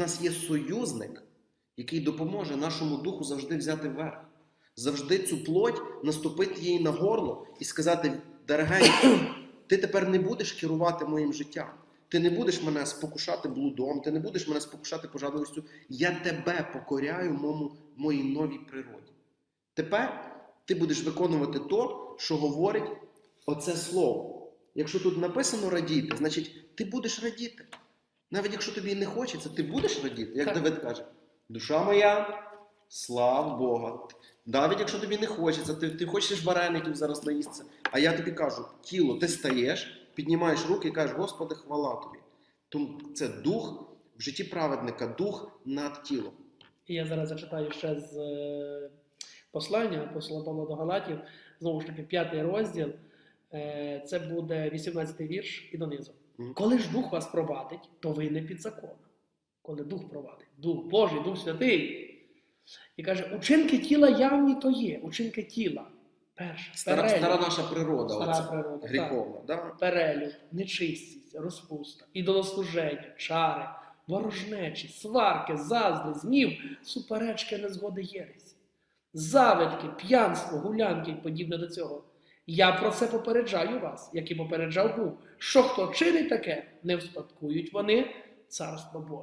нас є союзник, який допоможе нашому духу завжди взяти верх, завжди цю плоть наступити їй на горло і сказати: дорогенька, ти тепер не будеш керувати моїм життям. Ти не будеш мене спокушати блудом, ти не будеш мене спокушати пожадливістю. Я тебе покоряю моєму, моїй новій природі. Тепер ти будеш виконувати то, що говорить оце слово. Якщо тут написано радіти, значить ти будеш радіти. Навіть якщо тобі не хочеться, ти будеш радіти, як Так. Давид каже: душа моя, слава Бога. Навіть якщо тобі не хочеться, ти, ти хочеш вареників зараз наїсться. А я тобі кажу, тіло, ти стаєш, піднімаєш руки і кажеш, Господи, хвала тобі. Тому це дух в житті праведника, дух над тілом. І я зараз зачитаю ще з е, послання апостола Павла до Галатів, знову ж таки, п'ятий розділ. Е, Це буде 18 вірш і донизу. Коли ж Дух вас провадить, то ви не під законом. Коли Дух провадить, Дух Божий, Дух Святий. І каже, учинки тіла явні то є, учинки тіла. Перше, Стара, перелюб, стара наша природа, стара оця, природа, гріховна. Да? перелюб, нечистість, розпуста, ідолослуження, чари, ворожнечі, сварки, заздрість, гнів, суперечки, незгоди єресі, завидки, п'янство, гулянки і подібне до цього. Я про це попереджаю вас, як і попереджав був, що хто чинить таке, не вспадкують вони царство Боже.